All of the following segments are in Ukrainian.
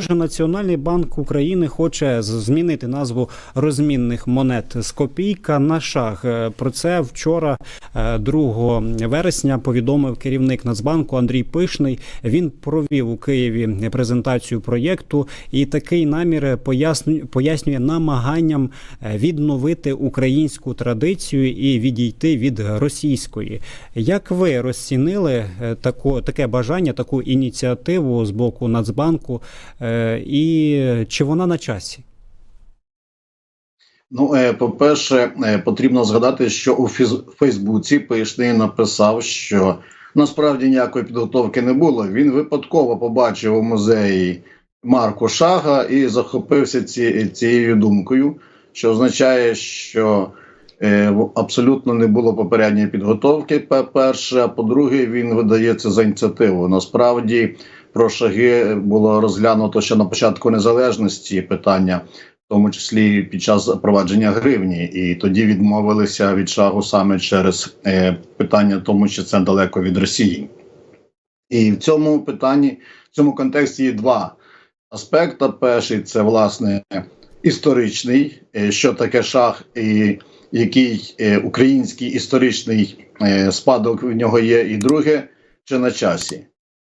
Отже, Національний банк України хоче змінити назву розмінних монет з копійка на шаг. Е, Про це вчора, е, 2 вересня, повідомив керівник Нацбанку Андрій Пишний. Він провів у Києві презентацію проєкту, і такий намір пояснює, намаганням е, відновити українську традицію і відійти від російської. Як ви розцінили е, таку, таке бажання, таку ініціативу з боку Нацбанку? Е, І чи вона на часі? Ну, е, по-перше, е, потрібно згадати, що у Фейсбуці Пишний написав, що насправді ніякої підготовки не було. Він випадково побачив у музеї Марку Шага і захопився ці, цією думкою, що означає, що е, абсолютно не було попередньої підготовки. По-перше, а по-друге, він видається за ініціативу. Насправді про шаги було розглянуто ще на початку незалежності питання в тому числі під час запровадження гривні, і тоді відмовилися від шагу саме через е, питання, тому що це далеко від Росії. І в цьому питанні, в цьому контексті є два аспекти. Перший це власне історичний, е, що таке шах, і який е, український історичний е, спадок в нього є, і друге, чи на часі.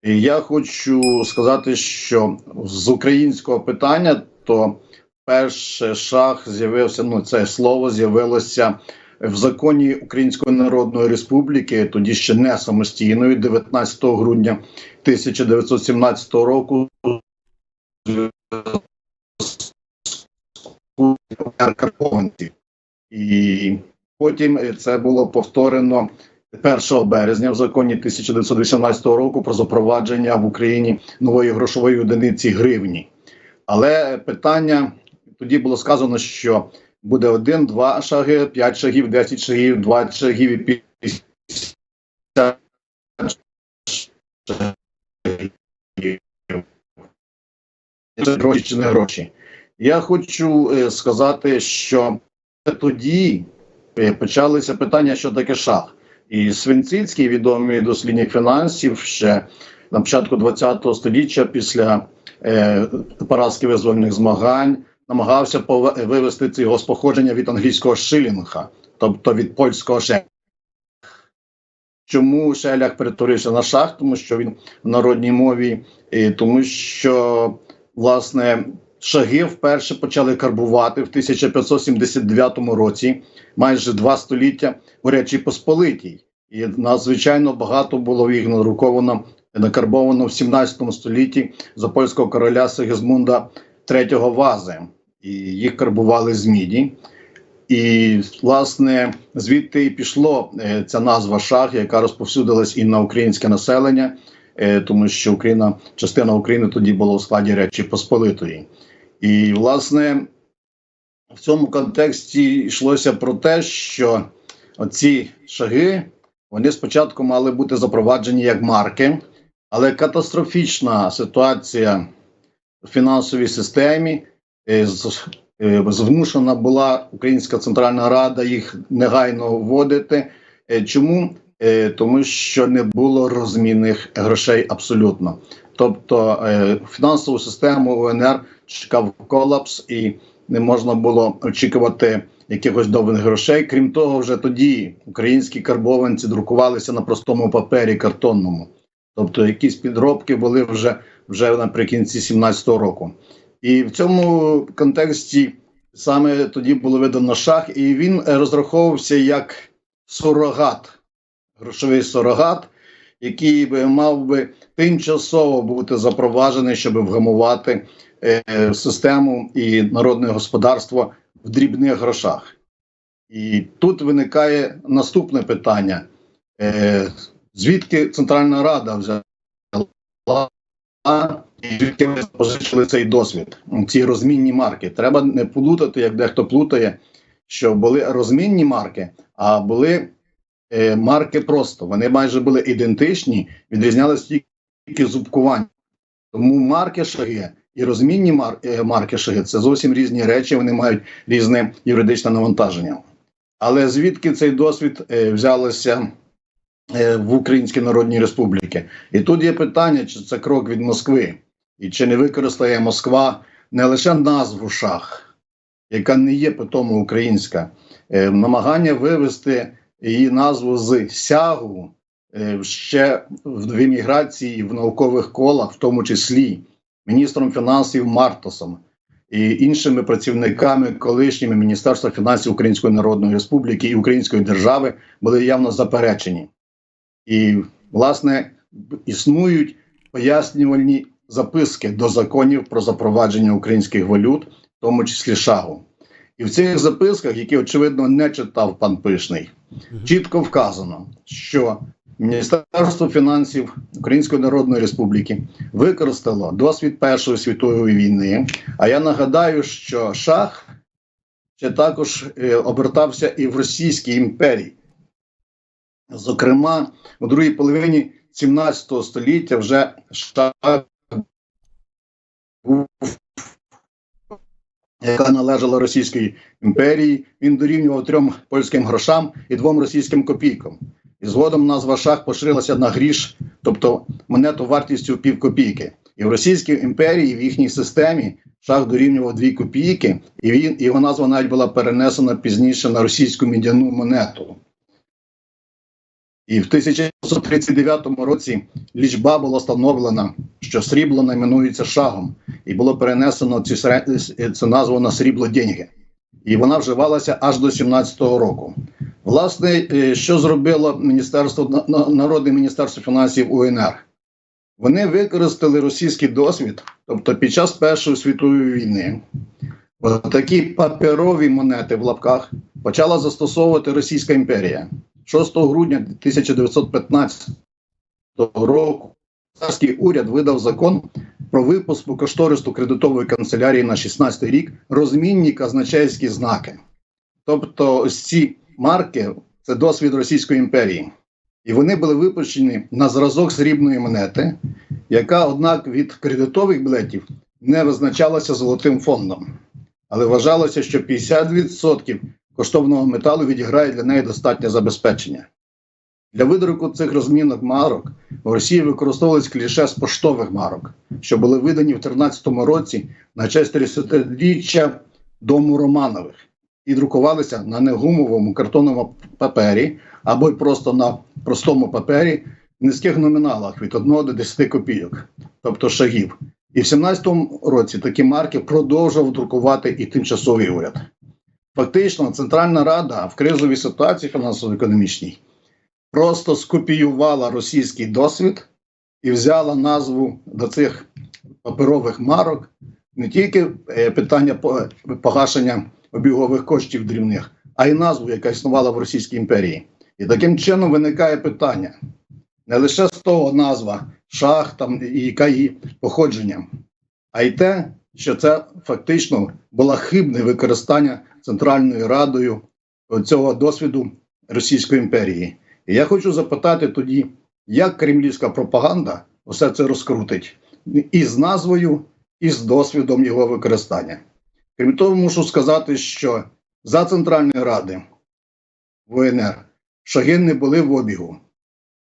Я хочу сказати, що з українського питання то перший шах з'явився. Ну, це слово з'явилося в законі Української Народної Республіки, тоді ще не самостійною, 19 грудня 1917 року. І потім це було повторено 1 березня в законі 1918 року про запровадження в Україні нової грошової одиниці гривні. Але питання тоді було сказано, що буде один, два шаги, п'ять шагів, десять шагів, двадцять шагів і п'ятдесят шагів. Гроші чи не гроші. Я хочу е, сказати, що тоді е, почалися питання, що таке шах. І Свинцицький, відомий дослідник фінансів, ще на початку ХХ століття, після е, поразки визвольних змагань, намагався вивести це його з походження від англійського шилінга, тобто від польського шеля. Чому шелях перетворився на шах? Тому що він в народній мові, і тому що власне шаги вперше почали карбувати в 1579 році, майже два століття у Речі Посполитій. І надзвичайно багато було їх надруковано, накарбовано в 17 столітті за польського короля Сигизмунда III Вази. І їх карбували з міді. І, власне, звідти і пішло е, ця назва шах, яка розповсюдилась і на українське населення, е, тому що Україна, частина України тоді була у складі Речі Посполитої. І, власне, в цьому контексті йшлося про те, що оці шаги вони спочатку мали бути запроваджені як марки, але катастрофічна ситуація в фінансовій системі е, е, змушена була Українська Центральна Рада їх негайно вводити. Е, Чому? Тому що не було розмінних грошей абсолютно. Тобто е, фінансову систему УНР чекав колапс, і не можна було очікувати якихось довгих грошей. Крім того, вже тоді українські карбованці друкувалися на простому папері картонному. Тобто якісь підробки були вже, вже наприкінці 17-го року. І в цьому контексті саме тоді було видано шах, і він е, розраховувався як сурогат, грошовий сурогат, який би мав би тимчасово бути запроваджений, щоб вгамувати е, систему і народне господарство в дрібних грошах. І тут виникає наступне питання: е, звідки Центральна Рада взяла звідки ми позичили цей досвід, ці розмінні марки. Треба не плутати, як дехто плутає, що були розмінні марки, а були е, марки просто. Вони майже були ідентичні, відрізнялися тільки зубкування. Тому марки шаги і розмінні мар, е, марки шаги це зовсім різні речі, вони мають різне юридичне навантаження. Але звідки цей досвід е, взялося е, в Українській Народній Республіці? І тут є питання, чи це крок від Москви. і чи не використає Москва не лише назву шах, яка не є питомо українська, намагання вивести її назву з сягу е, ще в еміграції в наукових колах, в тому числі міністром фінансів Мартосом і іншими працівниками колишніми Міністерства фінансів Української Народної Республіки і Української держави були явно заперечені. І, власне, існують пояснювальні записки до законів про запровадження українських валют, в тому числі шагу. І в цих записках, які очевидно не читав пан Пишний, чітко вказано, що Міністерство фінансів Української Народної Республіки використало досвід Першої світової війни. А я нагадаю, що шах ще також е, обертався і в Російській імперії. Зокрема, у другій половині 17 століття вже шах був яка належала Російській імперії, він дорівнював трьом польським грошам і двом російським копійкам. І згодом назва шах поширилася на гріш, тобто монету вартістю пів копійки. І в Російській імперії, в їхній системі, шах дорівнював дві копійки, і він його назва навіть була перенесена пізніше на російську мідяну монету. І в 1939 році лічба була встановлена, що срібло найменується шагом, і було перенесено цю, цю назву на срібло деньги. І вона вживалася аж до 17-го року. Власне, е, що зробило Міністерство на- на- Народне Міністерство фінансів УНР? Вони використали російський досвід, тобто під час Першої світової війни, такі паперові монети в лапках почала застосовувати Російська імперія. 6 грудня 1915 року царський уряд видав закон про випуск по кошторису кредитової канцелярії на 16 рік розмінні казначейські знаки. Тобто, ось ці марки це досвід Російської імперії. І вони були випущені на зразок срібної монети, яка, однак, від кредитових білетів не визначалася золотим фондом. Але вважалося, що 50% коштовного металу відіграє для неї достатнє забезпечення. Для видруку цих розмінок марок в Росії використовувались кліше з поштових марок, що були видані в 13-му році на честь 30-річчя дому Романових і друкувалися на негумовому картонному папері або й просто на простому папері в низьких номіналах від 1 до 10 копійок, тобто шагів. І в 17-му році такі марки продовжував друкувати і тимчасовий уряд. Фактично, Центральна Рада в кризовій ситуації фінансово-економічній просто скопіювала російський досвід і взяла назву до цих паперових марок не тільки е, питання погашення обігових коштів дрібних, а й назву, яка існувала в Російській імперії. І таким чином виникає питання не лише з того назва шах там, і яка її походження, а й те, що це фактично було хибне використання Центральною Радою цього досвіду Російської імперії. І я хочу запитати тоді, як кремлівська пропаганда все це розкрутить і з назвою, і з досвідом його використання. Крім того, мушу сказати, що за Центральної Ради ВНР шаги не були в обігу.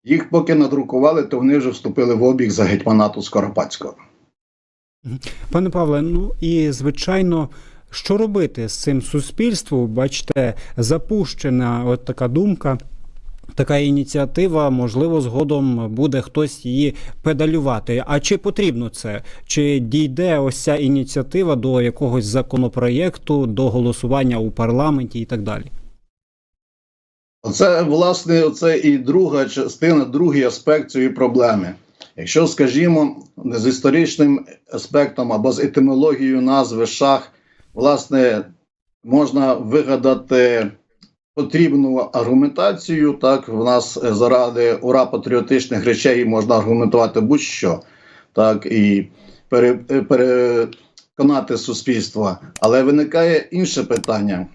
Їх поки надрукували, то вони вже вступили в обіг за гетьманату Скоропадського. Пане Павле, ну і звичайно, що робити з цим суспільством? Бачите, запущена от така думка. Така ініціатива, можливо, згодом буде хтось її педалювати. А чи потрібно це? Чи дійде ось ця ініціатива до якогось законопроєкту, до голосування у парламенті і так далі? Оце, власне, оце і друга частина, другий аспект цієї проблеми. Якщо, скажімо, з історичним аспектом або з етимологією назви шах, власне, можна вигадати потрібну аргументацію. Так, в нас е, заради ура патріотичних речей можна аргументувати будь-що, так і е, переконати суспільство. Але виникає інше питання,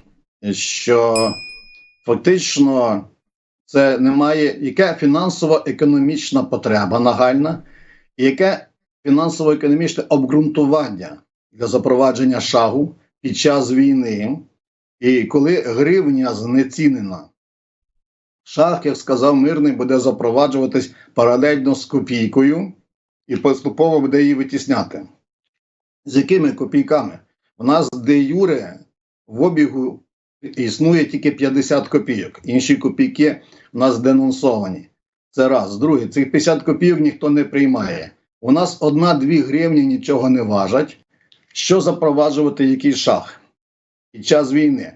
що фактично це немає яке фінансово-економічна потреба нагальна, і яке фінансово-економічне обґрунтування для запровадження шагу під час війни, і коли гривня знецінена. Шах, як сказав мирний, буде запроваджуватись паралельно з копійкою і поступово буде її витісняти. З якими копійками? У нас де юре в обігу існує тільки 50 копійок. Інші копійки у нас денонсовані. Це раз. Друге, цих 50 копійок ніхто не приймає. У нас одна-дві гривні нічого не важать. Що запроваджувати який шах? Під час війни,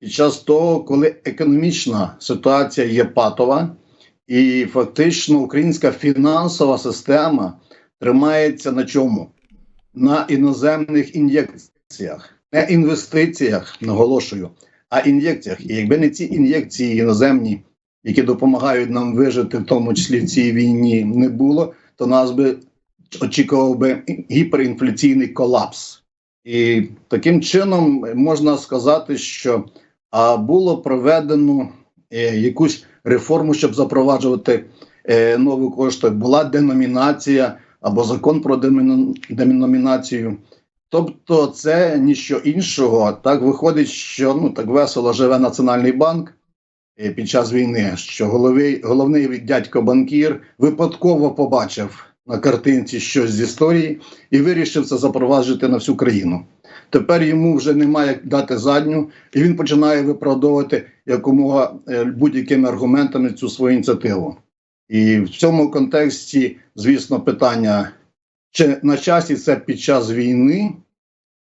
під час того, коли економічна ситуація є патова, і фактично українська фінансова система тримається на чому? На іноземних ін'єкціях, не інвестиціях, наголошую, а ін'єкціях. І якби не ці ін'єкції іноземні, які допомагають нам вижити, в тому числі в цій війні, не було, то нас би очікував би гіперінфляційний колапс. І таким чином можна сказати, що а, було проведено е, якусь реформу, щоб запроваджувати е, нові кошти. Була деномінація або закон про деномінацію. Тобто, це ніщо іншого. Так виходить, що ну так весело живе Національний банк е, під час війни, що головний, головний дядько банкір випадково побачив на картинці щось з історії і вирішив це запроваджувати на всю країну. Тепер йому вже немає як дати задню, і він починає виправдовувати якомога е, будь-якими аргументами цю свою ініціативу. І в цьому контексті, звісно, питання, чи на часі це під час війни,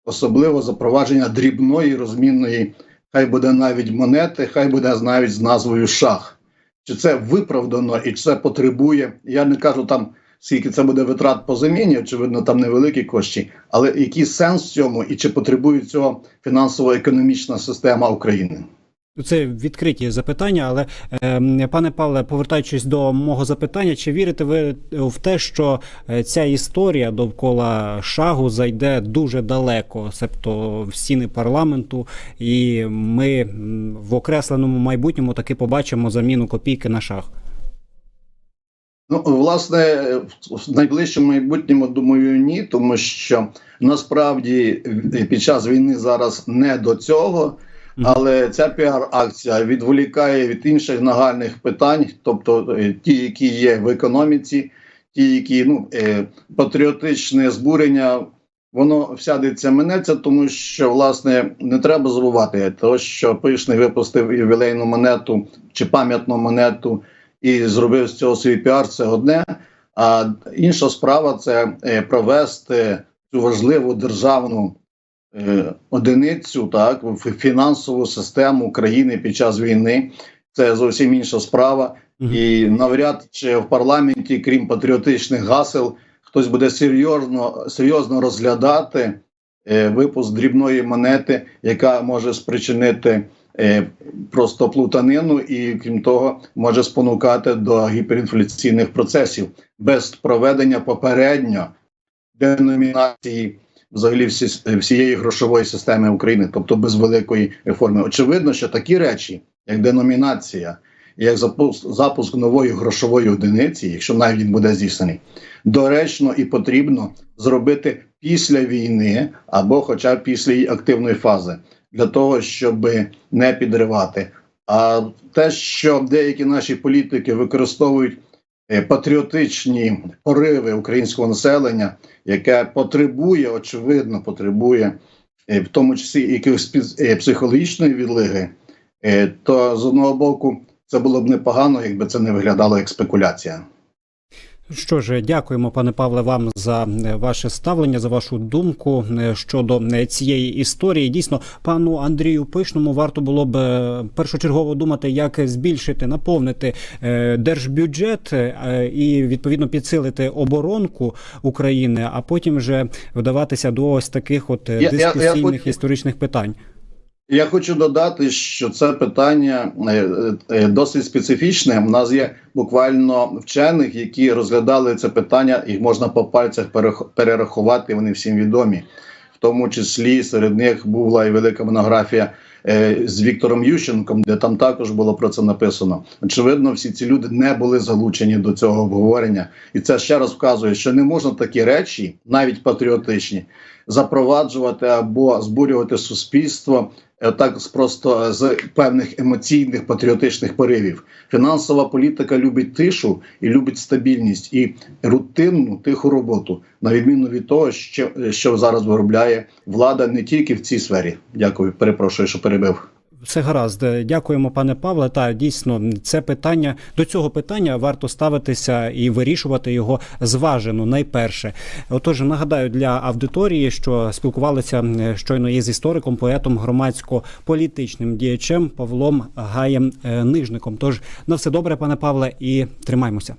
особливо запровадження дрібної розмінної, хай буде навіть монети, хай буде навіть з назвою шах. Чи це виправдано і чи це потребує? Я не кажу там, скільки це буде витрат по заміні, очевидно, там невеликі кошти, але який сенс в цьому і чи потребує цього фінансово-економічна система України? Це відкриті запитання, але е, пане Павле, повертаючись до мого запитання, чи вірите ви в те, що е, ця історія довкола шагу зайде дуже далеко, себто в стіни парламенту, і ми в окресленому майбутньому таки побачимо заміну копійки на шаг? Ну, власне, в найближчому майбутньому думаю, ні, тому що насправді під час війни зараз не до цього. Але ця піар-акція відволікає від інших нагальних питань, тобто е, ті, які є в економіці, ті, які ну е, патріотичне збурення, воно всядеться минеться, тому що власне не треба забувати, того, що пишний випустив ювілейну монету чи пам'ятну монету і зробив з цього свій піар. Це одне. А інша справа це е, провести цю важливу державну е, одиницю, так в фінансову систему країни під час війни. Це зовсім інша справа. Мгм. І навряд чи в парламенті, крім патріотичних гасел, хтось буде серйозно, серйозно розглядати е, випуск дрібної монети, яка може спричинити просто плутанину, і крім того, може спонукати до гіперінфляційних процесів без проведення попередньо деномінації взагалі всі, всієї грошової системи України, тобто без великої реформи. Очевидно, що такі речі, як деномінація, як запуск, запуск нової грошової одиниці, якщо навіть він буде здійснений, доречно і потрібно зробити після війни або, хоча б після її активної фази, для того, щоб не підривати. А те, що деякі наші політики використовують е, патріотичні пориви українського населення, яке потребує, очевидно, потребує, е, в тому числі якихось е, психологічної відлиги, то з одного боку це було б непогано, якби це не виглядало як спекуляція. Що ж, дякуємо, пане Павле, вам за е, ваше ставлення, за вашу думку е, щодо е, цієї історії. Дійсно, пану Андрію Пишному варто було б першочергово думати, як збільшити, наповнити держбюджет і відповідно підсилити оборонку України, а потім вже вдаватися до ось таких от дискусійних історичних питань. Я хочу додати, що це питання е, е, досить специфічне. У нас є буквально вчених, які розглядали це питання, їх можна по пальцях перерахувати. Вони всім відомі. В тому числі серед них була і велика монографія е, з Віктором Ющенком, де там також було про це написано. Очевидно, всі ці люди не були залучені до цього обговорення, і це ще раз вказує, що не можна такі речі, навіть патріотичні, запроваджувати або збурювати суспільство так з просто е, з певних емоційних патріотичних поривів. Фінансова політика любить тишу і любить стабільність і рутинну тиху роботу, на відміну від того, що, що зараз виробляє влада не тільки в цій сфері. Дякую, перепрошую, що перебив. Все гаразд, дякуємо, пане Павле. Та дійсно це питання до цього питання варто ставитися і вирішувати його зважено. Найперше, отож, нагадаю для аудиторії, що спілкувалися щойно із істориком, поетом, громадсько-політичним діячем Павлом Гаєм е, Нижником. Тож на все добре, пане Павле, і тримаймося.